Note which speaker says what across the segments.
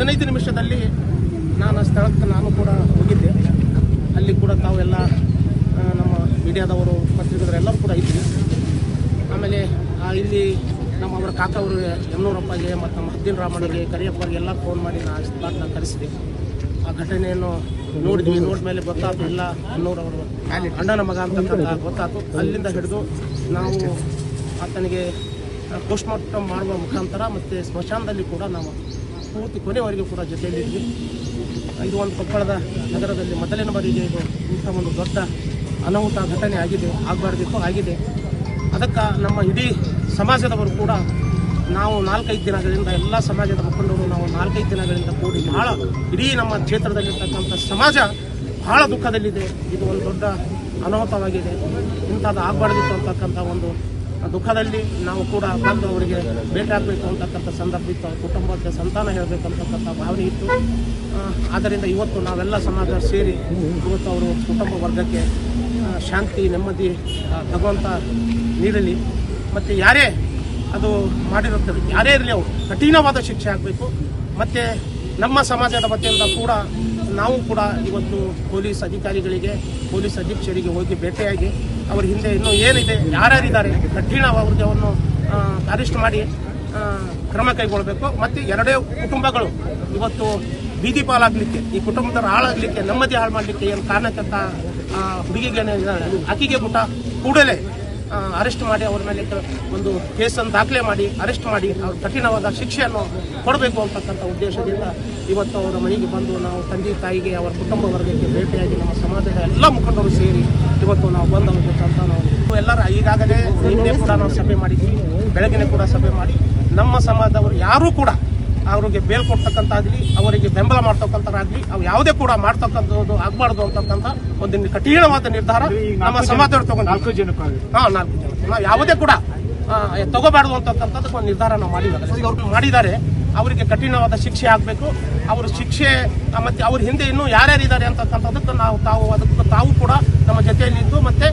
Speaker 1: ಹದಿನೈದು ನಿಮಿಷದಲ್ಲಿ ನಾನು ಸ್ಥಳಕ್ಕೆ ನಾನು ಕೂಡ ಹೋಗಿದ್ದೆ. ಅಲ್ಲಿ ಕೂಡ ತಾವೆಲ್ಲ ನಮ್ಮ ಮೀಡಿಯಾದವರು ಪತ್ರಿಕೆದವರು ಎಲ್ಲರೂ ಕೂಡ ಇದ್ವಿ. ಆಮೇಲೆ ಇಲ್ಲಿ ನಮ್ಮ ಅವರ ಕಾಕ ಅವರು ಯಮನೂರಪ್ಪಗೆ ಮತ್ತು ನಮ್ಮ ಹದ್ದಿನ ರಾಮಣ್ಣಗೆ ಕರಿಯಪ್ಪಗೆ ಎಲ್ಲ ಫೋನ್ ಮಾಡಿ ನಾನು ಸ್ಥಳನ ಕರೆಸಿದೆ. ಆ ಘಟನೆಯನ್ನು ನೋಡಿದ್ವಿ. ನೋಡಿದ ಮೇಲೆ ಗೊತ್ತಾಯ್ತು, ಎಲ್ಲ ಅನ್ನೋರವರು ಅಣ್ಣನ ಮಗ ಅಂತಕ್ಕಂಥ ಗೊತ್ತಾಯ್ತು. ಅಲ್ಲಿಂದ ಹಿಡಿದು ನಾವು ಆತನಿಗೆ ಪೋಸ್ಟ್ಮಾರ್ಟಮ್ ಮಾಡುವ ಮುಖಾಂತರ ಮತ್ತು ಸ್ಮಶಾನದಲ್ಲಿ ಕೂಡ ನಾವು ಪೂರ್ತಿ ಕೊನೆವರೆಗೂ ಕೂಡ ಜೊತೆಯಲ್ಲಿದ್ವಿ ಇದು ಒಂದು ಕೊಪ್ಪಳದ ನಗರದಲ್ಲಿ ಮೊದಲಿನ ಬಾರಿಗೆ ಇದು ಇಂಥ ಒಂದು ದೊಡ್ಡ ಅನಾಹುತ ಘಟನೆ ಆಗಿದೆ, ಆಗಬಾರ್ದಿತ್ತು, ಆಗಿದೆ. ಅದಕ್ಕೆ ನಮ್ಮ ಇಡೀ ಸಮಾಜದವರು ಕೂಡ ನಾವು ನಾಲ್ಕೈದು ದಿನಗಳಿಂದ ಎಲ್ಲ ಸಮಾಜದ ಮುಖಂಡರು ನಾವು ನಾಲ್ಕೈದು ದಿನಗಳಿಂದ ಕೂಡಿ ಬಹಳ ಇಡೀ ನಮ್ಮ ಕ್ಷೇತ್ರದಲ್ಲಿರ್ತಕ್ಕಂಥ ಸಮಾಜ ಬಹಳ ದುಃಖದಲ್ಲಿದೆ. ಇದು ಒಂದು ದೊಡ್ಡ ಅನಾಹುತವಾಗಿದೆ. ಇಂಥದ್ದು ಆಗಬಾರ್ದಿತ್ತು ಅಂತಕ್ಕಂಥ ಒಂದು ದುಃಖದಲ್ಲಿ ನಾವು ಕೂಡ ಬಂದು ಅವರಿಗೆ ಭೇಟಿಯಾಗಬೇಕು ಅಂತಕ್ಕಂಥ ಸಂದರ್ಭ ಇತ್ತು. ಅವ್ರ ಕುಟುಂಬಕ್ಕೆ ಸಂತಾನ ಹೇಳಬೇಕಂತಕ್ಕಂಥ ಭಾವನೆ ಇತ್ತು. ಆದ್ದರಿಂದ ಇವತ್ತು ನಾವೆಲ್ಲ ಸಮಾಜ ಸೇರಿ ಇವತ್ತು ಅವರು ಕುಟುಂಬ ವರ್ಗಕ್ಕೆ ಶಾಂತಿ, ನೆಮ್ಮದಿ ಭಗವಂತ ನೀಡಲಿ. ಮತ್ತು ಯಾರೇ ಅದು ಮಾಡಿರುತ್ತದೆ ಯಾರೇ ಇರಲಿ ಅವರು, ಕಠಿಣವಾದ ಶಿಕ್ಷೆ ಆಗಬೇಕು. ಮತ್ತು ನಮ್ಮ ಸಮಾಜದ ವತಿಯಿಂದ ಕೂಡ ನಾವು ಕೂಡ ಇವತ್ತು ಪೊಲೀಸ್ ಅಧಿಕಾರಿಗಳಿಗೆ, ಪೊಲೀಸ್ ಅಧೀಕ್ಷರಿಗೆ ಹೋಗಿ ಭೇಟಿಯಾಗಿ ಅವ್ರ ಹಿಂದೆ ಇನ್ನೂ ಏನಿದೆ, ಯಾರ್ಯಾರಿದ್ದಾರೆ ಕಠಿಣ ಅವನ್ನು ಅರೆಸ್ಟ್ ಮಾಡಿ ಕ್ರಮ ಕೈಗೊಳ್ಳಬೇಕು. ಮತ್ತು ಎರಡೇ ಕುಟುಂಬಗಳು ಇವತ್ತು ಬೀದಿ ಪಾಲಾಗಲಿಕ್ಕೆ, ಈ ಕುಟುಂಬದವ್ರು ಹಾಳಾಗಲಿಕ್ಕೆ, ನೆಮ್ಮದಿ ಹಾಳು ಮಾಡಲಿಕ್ಕೆ ಏನು ಕಾರಣಕ್ಕಂತ ಹುಡುಗಿಗೆ ಅಕ್ಕಿಗೆ ಬಿಟ್ಟ ಕೂಡಲೇ ಅರೆಸ್ಟ್ ಮಾಡಿ ಅವ್ರ ಮೇಲೆ ಒಂದು ಕೇಸನ್ನು ದಾಖಲೆ ಮಾಡಿ, ಅರೆಸ್ಟ್ ಮಾಡಿ, ಅವ್ರ ಕಠಿಣವಾದ ಶಿಕ್ಷೆಯನ್ನು ಕೊಡಬೇಕು ಅಂತಕ್ಕಂಥ ಉದ್ದೇಶದಿಂದ ಇವತ್ತು ಅವರ ಮನೆಗೆ ಬಂದು ನಾವು ತಂದೆ ತಾಯಿಗೆ, ಅವರ ಕುಟುಂಬ ವರ್ಗಕ್ಕೆ ಭೇಟಿಯಾಗಿ ನಮ್ಮ ಸಮಾಜದ ಎಲ್ಲ ಮುಖಂಡರು ಸೇರಿ ಇವತ್ತು ನಾವು ಬಂದಂತ ನಾವು ಎಲ್ಲರ ಈಗಾಗಲೇ ನಿನ್ನೆ ಕೂಡ ನಾವು ಸಭೆ ಮಾಡಿದ್ವಿ ಬೆಳಗ್ಗೆ ಕೂಡ ಸಭೆ ಮಾಡಿ ನಮ್ಮ ಸಮಾಜದವರು ಯಾರೂ ಕೂಡ ಅವರಿಗೆ ಬೇಲ್ ಕೊಡ್ತಕ್ಕಂಥಾಗಲಿ ಅವರಿಗೆ ಬೆಂಬಲ ಮಾಡ್ತಕ್ಕಂಥದ್ದಾಗಲಿ ಅವು ಯಾವುದೇ ಕೂಡ ಮಾಡ್ತಕ್ಕಂಥದ್ದು ಆಗಬಾರ್ದು ಅಂತಕ್ಕಂಥ ಒಂದು ಕಠಿಣವಾದ ನಿರ್ಧಾರ ನಮ್ಮ ಸಮಾಧಾನ ತಗೊಂಡು
Speaker 2: ನಾಲ್ಕು ಜನ
Speaker 1: ಹಾ ನಾಲ್ಕು ಜನ. ನಾವು ಯಾವುದೇ ಕೂಡ ತಗೋಬಾರ್ದು ಅಂತಕ್ಕಂಥದ್ದು ಒಂದು ನಿರ್ಧಾರ ನಾವು ಮಾಡಿದ್ದಾರೆ. ಅವ್ರು ಮಾಡಿದ್ದಾರೆ. ಅವರಿಗೆ ಕಠಿಣವಾದ ಶಿಕ್ಷೆ ಆಗಬೇಕು. ಅವರು ಶಿಕ್ಷೆ ಮತ್ತು ಮತ್ತೆ ಅವ್ರ ಹಿಂದೆ ಇನ್ನೂ ಯಾರ್ಯಾರಿದ್ದಾರೆ ಅಂತಕ್ಕಂಥದ್ದಕ್ಕೆ ನಾವು ತಾವು ಅದಕ್ಕೆ ತಾವು ಕೂಡ ನಮ್ಮ ಜೊತೆಯಲ್ಲಿದ್ದು ಮತ್ತೆ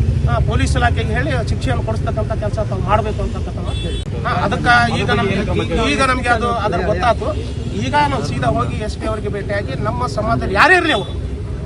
Speaker 1: ಪೊಲೀಸ್ ಇಲಾಖೆಗೆ ಹೇಳಿ ಶಿಕ್ಷೆಯನ್ನು ಕೊಡಿಸ್ತಕ್ಕಂಥ ಕೆಲಸ ತಾವು ಮಾಡಬೇಕು ಅಂತಕ್ಕಂಥ. ಅದಕ್ಕೆ ಈಗ ನಮ್ಗೆ ಈಗ ನಮಗೆ ಅದು ಅದ್ರ ಗೊತ್ತಾಯ್ತು ಈಗ ನಾವು ಸೀದಾ ಹೋಗಿ ಎಸ್ ಪಿ ಅವರಿಗೆ ಭೇಟಿಯಾಗಿ ನಮ್ಮ ಸಮಾಜದಲ್ಲಿ ಯಾರೇ ಇರಲಿ ಅವರು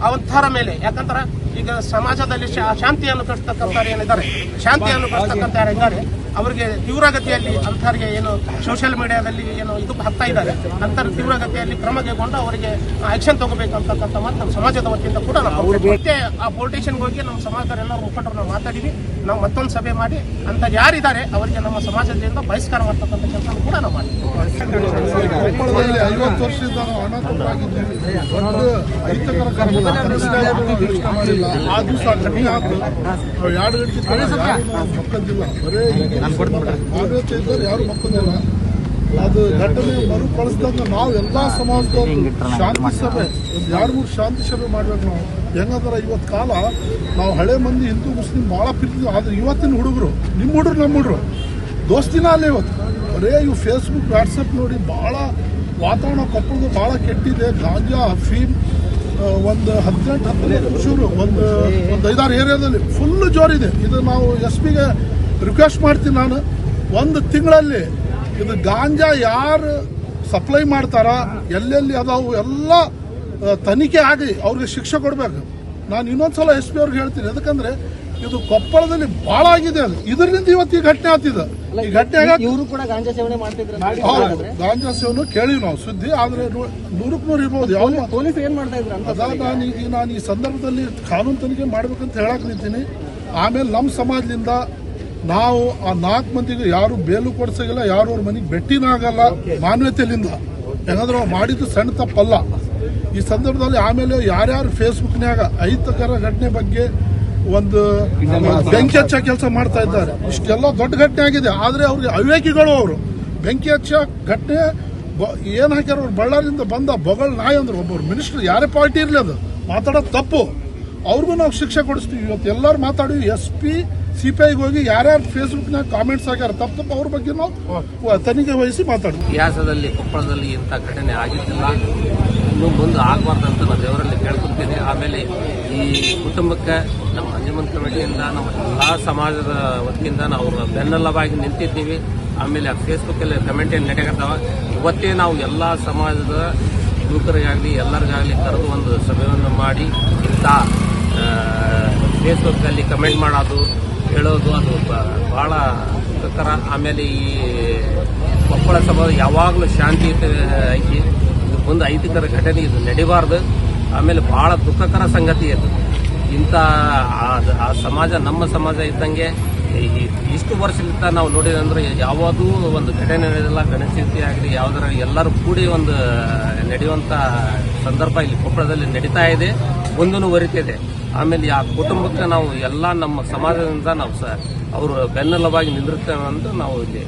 Speaker 1: ಅವಂಥರ ಮೇಲೆ ಯಾಕಂದ್ರೆ ಈಗ ಸಮಾಜದಲ್ಲಿ ಶಾಂತಿಯನ್ನು ಕಟ್ಟತಕ್ಕಂಥ ಏನಿದ್ದಾರೆ, ಶಾಂತಿಯನ್ನು ಕಟ್ತಕ್ಕಂಥ ಯಾರಿದ್ದಾರೆ ಅವರಿಗೆ ತೀವ್ರಗತಿಯಲ್ಲಿ ಅಂಥವ್ರಿಗೆ ಏನು ಸೋಷಿಯಲ್ ಮೀಡಿಯಾದಲ್ಲಿ ಏನು ಇದು ಹಾಕ್ತಾ ಇದ್ದಾರೆ. ಅಂತರ ತೀವ್ರಗತಿಯಲ್ಲಿ ಕ್ರಮ ಕೈಗೊಂಡು ಅವರಿಗೆ ಆಕ್ಷನ್ ತಗೋಬೇಕು ಅಂತಕ್ಕಂಥ ಮಾತು ನಮ್ಮ ಸಮಾಜದ ವತಿಯಿಂದ ಕೂಡ ನಾವು ಮತ್ತೆ ಆ ಪೊಲಿಟಿಷಿಯನ್ಗೆ ಹೋಗಿ ನಮ್ಮ ಸಮಾಜದ ಎಲ್ಲ ಮುಖಂಡರು ನಾವು ಮಾತಾಡಿವಿ ನಾವು ಮತ್ತೊಂದು ಸಭೆ ಮಾಡಿ ಅಂತ ಯಾರಿದ್ದಾರೆ ಅವರಿಗೆ ನಮ್ಮ ಸಮಾಜದಿಂದ ಬಹಿಷ್ಕಾರ ಮಾಡ್ತಕ್ಕಂಥ ಕೆಲಸ ಕೂಡ ನಾವು ಮಾಡಿದ್ವಿ
Speaker 3: ನಾವು ಎರಡು ಯಾರು ಯಾರು ಅದು ಘಟನೆ ಮರುಕಳಿಸಿದಾಗ ನಾವು ಎಲ್ಲಾ ಸಮಾಜದವರು ಶಾಂತಿ ಸಭೆ ಮೂರು ಶಾಂತಿ ಸಭೆ ಮಾಡ್ಬೇಕು ನಾವು. ಹೆಂಗಂದ್ರೆ ಇವತ್ತು ಕಾಲ ನಾವು ಹಳೆ ಮಂದಿ ಹಿಂದೂ ಮುಸ್ಲಿಂ ಭಾಳ ಪ್ರೀತಿ ಆದ್ರೆ ಇವತ್ತಿನ ಹುಡುಗರು ನಿಮ್ಮ ಹುಡುಗರು ನಮ್ಮ ಹುಡುಗರು ದೋಸ್ತಿನ ಅಲ್ಲೇ ಇವತ್ತು. ಬರೇ ಇವು ಫೇಸ್ಬುಕ್ ವಾಟ್ಸಪ್ ನೋಡಿ ಭಾಳ ವಾತಾವರಣ ಕೊಪ್ಪಳದ ಭಾಳ ಕೆಟ್ಟಿದೆ. ಗಾಂಜಾ ಅಫೀಮ್ ಒಂದು ಹದಿನೆಂಟು ಹದಿನೈದು ವರ್ಷರು ಒಂದು ಒಂದು ಐದಾರು ಏರಿಯಾದಲ್ಲಿ ಫುಲ್ ಜೋರಿದೆ. ಇದು ನಾವು ಎಸ್ ಪಿಗೆ ರಿಕ್ವೆಸ್ಟ್ ಮಾಡ್ತೀನಿ ನಾನು. ಒಂದು ತಿಂಗಳಲ್ಲಿ ಇದು ಗಾಂಜಾ ಯಾರು ಸಪ್ಲೈ ಮಾಡ್ತಾರ ಎಲ್ಲೆಲ್ಲಿ ಅದಾವು ಎಲ್ಲ ತನಿಖೆ ಆಗಿ ಅವ್ರಿಗೆ ಶಿಕ್ಷೆ ಕೊಡಬೇಕು. ನಾನು ಇನ್ನೊಂದ್ಸಲ ಎಸ್ ಪಿ ಅವ್ರಿಗೆ ಹೇಳ್ತೀನಿ. ಯಾಕಂದ್ರೆ ಇದು ಕೊಪ್ಪಳದಲ್ಲಿ ಬಹಳ ಆಗಿದೆ ಅದು ಇದರಿಂದ ಇವತ್ತು ಈ ಘಟನೆ ಆಗ್ತಿದೆ. ಈ ಘಟನೆ
Speaker 4: ಇವರು ಕೂಡ ಗಾಂಜಾ ಸೇವನೆ ಮಾಡ್ತಿದ್ರು
Speaker 3: ಗಾಂಜಾ ಸೇವನೆ ಕೇಳಿವಿ ನಾವು ಸುದ್ದಿ ಆದ್ರೆ ನೂರಕ್ಕೆ ನೂರು ಇರ್ಬೋದು. ಯಾವ
Speaker 4: ಪೊಲೀಸ್ ಏನ್ ಮಾಡ್ತಾ ಇದ್ರು ಅಂತ
Speaker 3: ಅದ ನಾನು ಈಗ ನಾನು ಈ ಸಂದರ್ಭದಲ್ಲಿ ಕಾನೂನು ತನಿಖೆ ಮಾಡ್ಬೇಕಂತ ಹೇಳಕ್ ನಿಂತೀನಿ. ಆಮೇಲೆ ನಮ್ಮ ಸಮಾಜದಿಂದ ನಾವು ಆ ನಾಲ್ಕು ಮಂದಿಗೆ ಯಾರು ಬೇಲು ಕೊಡ್ಸಂಗಿಲ್ಲ ಯಾರು ಅವ್ರ ಮನೆಗೆ ಬೆಟ್ಟಿನ ಆಗಲ್ಲ ಮಾನವೀಯತೆಯಿಂದ ಯಾಕಂದ್ರೆ ಅವ್ರು ಮಾಡಿದ್ದು ಸಣ್ಣ ತಪ್ಪಲ್ಲ. ಈ ಸಂದರ್ಭದಲ್ಲಿ ಆಮೇಲೆ ಯಾರ್ಯಾರು ಫೇಸ್ಬುಕ್ನ್ಯಾಗ ಐತಕರ ಘಟನೆ ಬಗ್ಗೆ ಒಂದು ಬೆಂಕಿ ಹಚ್ಚ ಕೆಲಸ ಮಾಡ್ತಾ ಇದ್ದಾರೆ. ಇಷ್ಟೆಲ್ಲ ದೊಡ್ಡ ಘಟನೆ ಆಗಿದೆ. ಆದ್ರೆ ಅವ್ರಿಗೆ ಅವಿವೇಕಿಗಳು ಅವರು. ಬೆಂಕಿ ಹಚ್ಚ ಘಟನೆ ಏನು ಏನ್ ಹಾಕ್ಯಾರ ಅವ್ರು? ಬಳ್ಳಾರಿಯಿಂದ ಬಂದ ಬೊಗಳ್ ನಾಯಿ ಅಂದ್ರೆ. ಒಬ್ಬರು ಮಿನಿಸ್ಟರ್ ಯಾರೇ ಪಾರ್ಟಿ ಇರಲಿ ಅದು. ಮಾತಾಡೋದು ತಪ್ಪು. ಅವ್ರಿಗೂ ನಾವು ಶಿಕ್ಷೆ ಕೊಡಿಸ್ತೀವಿ. ಇವತ್ತು ಎಲ್ಲರೂ ಮಾತಾಡಿ ಎಸ್ ಪಿ ಸಿ ಪಿ ಐಗೆ ಹೋಗಿ ಯಾರ್ಯಾರು ಫೇಸ್ಬುಕ್ನಾಗ ಕಾಮೆಂಟ್ಸ್ ಹಾಕ್ಯಾರ, ತಪ್ಪು ತಪ್ಪು ಅವ್ರ ಬಗ್ಗೆ ನಾವು ತನಿಖೆ ವಹಿಸಿ ಮಾತಾಡ್ತೀವಿ.
Speaker 5: ಇತಿಹಾಸದಲ್ಲಿ, ಕೊಪ್ಪಳದಲ್ಲಿ ಇಂಥ ಘಟನೆ ಆಗಿದ್ದಿಲ್ಲ. ಇನ್ನು ಮುಂದೆ ಆಗಬಾರ್ದಂತ ನಾನು ದೇವರಲ್ಲಿ ಕೇಳ್ಕೊತೀನಿ ಆಮೇಲೆ ಈ ಕುಟುಂಬಕ್ಕೆ ನಮ್ಮ ಅಂಜಮನ್ ಕಮಿಟಿಯಿಂದ, ನಮ್ಮ ಎಲ್ಲ ಸಮಾಜದ ವತಿಯಿಂದ ನಾವು ಬೆನ್ನೆಲುಬಾಗಿ ನಿಂತಿದ್ದೀವಿ. ಆಮೇಲೆ ಫೇಸ್ಬುಕ್ಕಲ್ಲಿ ಕಮೆಂಟ್ ಏನು ನಡೆಯಕತ್ತಾವ ಇವತ್ತೇ ನಾವು ಎಲ್ಲ ಸಮಾಜದ ಯುವಕರಿಗಾಗಲಿ, ಎಲ್ಲರಿಗಾಗಲಿ ಕರೆದು ಒಂದು ಸಭೆಯನ್ನು ಮಾಡಿ ಇಂಥ ಫೇಸ್ಬುಕ್ಕಲ್ಲಿ ಕಮೆಂಟ್ ಮಾಡೋದು ಹೇಳೋದು ಅದು ಭಾಳ ದುಃಖಕರ ಆಮೇಲೆ ಈ ಕೊಪ್ಪಳ ಸಭಾ ಯಾವಾಗಲೂ ಶಾಂತಿಯುತ ಐತಿ. ಇದು ಒಂದು ಐತಿಕರ ಘಟನೆ ಇದು, ನಡಿಬಾರ್ದು. ಆಮೇಲೆ ಬಹಳ ದುಃಖಕರ ಸಂಗತಿ ಅದು ಇಂಥ ಆ- ಸಮಾಜ ನಮ್ಮ ಸಮಾಜ ಇದ್ದಂಗೆ ಇಷ್ಟು ವರ್ಷದಿಂದ ನಾವು ನೋಡಿದಂದ್ರೆ ಯಾವುದೂ ಒಂದು ಘಟನೆ ನಡೆದಿಲ್ಲ ಚತುರ್ಥಿ ಆಗಲಿ, ಯಾವುದರ ಎಲ್ಲರೂ ಕೂಡಿ ಒಂದು ನಡೆಯುವಂಥ ಸಂದರ್ಭ ಇಲ್ಲಿ ಕೊಪ್ಪಳದಲ್ಲಿ ನಡೀತಾ ಇದೆ. ಮುಂದೂ ವರಿತಿದೆ ಆಮೇಲೆ ಆ ಕುಟುಂಬಕ್ಕೆ ನಾವು ಎಲ್ಲ ನಮ್ಮ ಸಮಾಜದಿಂದ ನಾವು ಸ ಅವರು ಬೆನ್ನೆಲುಬಾಗಿ ನಿಂದಿರ್ತೇವೆ ಅಂತ ನಾವು ಇಲ್ಲಿ